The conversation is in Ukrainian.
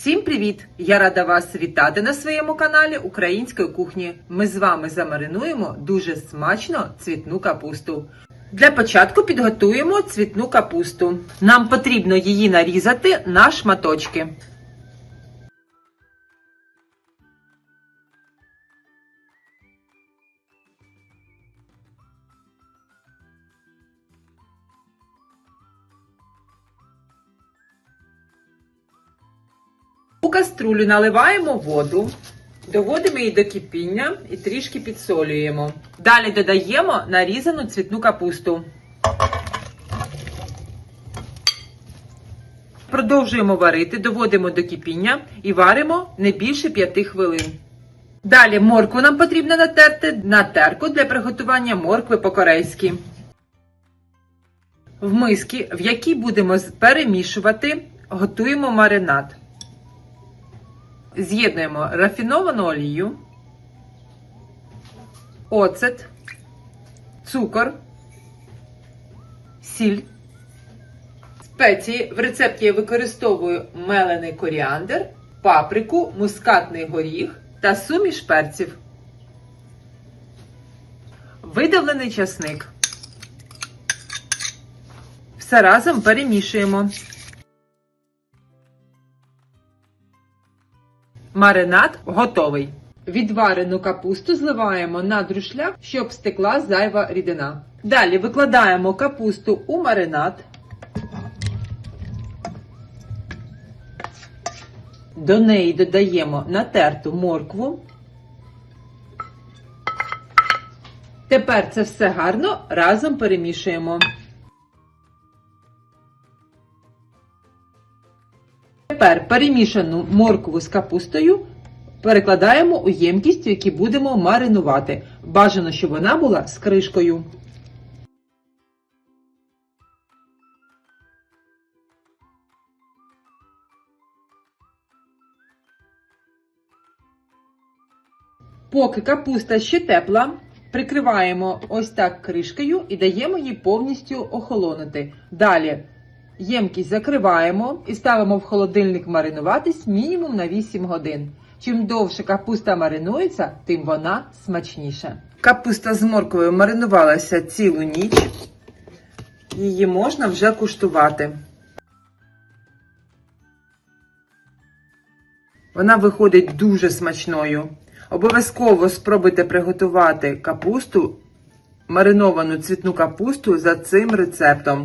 Всім привіт! Я рада вас вітати на своєму каналі Української кухні. Ми з вами замаринуємо дуже смачно цвітну капусту. Для початку підготуємо цвітну капусту. Нам потрібно її нарізати на шматочки. У каструлю наливаємо воду, доводимо її до кипіння і трішки підсолюємо. Далі додаємо нарізану цвітну капусту. Продовжуємо варити, доводимо до кипіння і варимо не більше 5 хвилин. Далі моркву нам потрібно натерти на терку для приготування моркви по-корейськи. В миски, в якій будемо перемішувати, готуємо маринад. З'єднуємо рафіновану олію, оцет, цукор, сіль. Спеції в рецепті я використовую мелений коріандр, паприку, мускатний горіх та суміш перців. Видавлений часник. Все разом перемішуємо. Маринад готовий. Відварену капусту зливаємо на друшляк, щоб стекла зайва рідина. Далі викладаємо капусту у маринад. До неї додаємо натерту моркву. Тепер це все гарно разом перемішуємо. Тепер перемішану моркву з капустою перекладаємо у ємкість, в якій будемо маринувати. Бажано, щоб вона була з кришкою. Поки капуста ще тепла, прикриваємо ось так кришкою і даємо їй повністю охолонути. Далі ємкість закриваємо і ставимо в холодильник маринуватись мінімум на 8 годин. Чим довше капуста маринується, тим вона смачніша. Капуста з морквою маринувалася цілу ніч. Її можна вже куштувати. Вона виходить дуже смачною. Обов'язково спробуйте приготувати капусту, мариновану цвітну капусту за цим рецептом.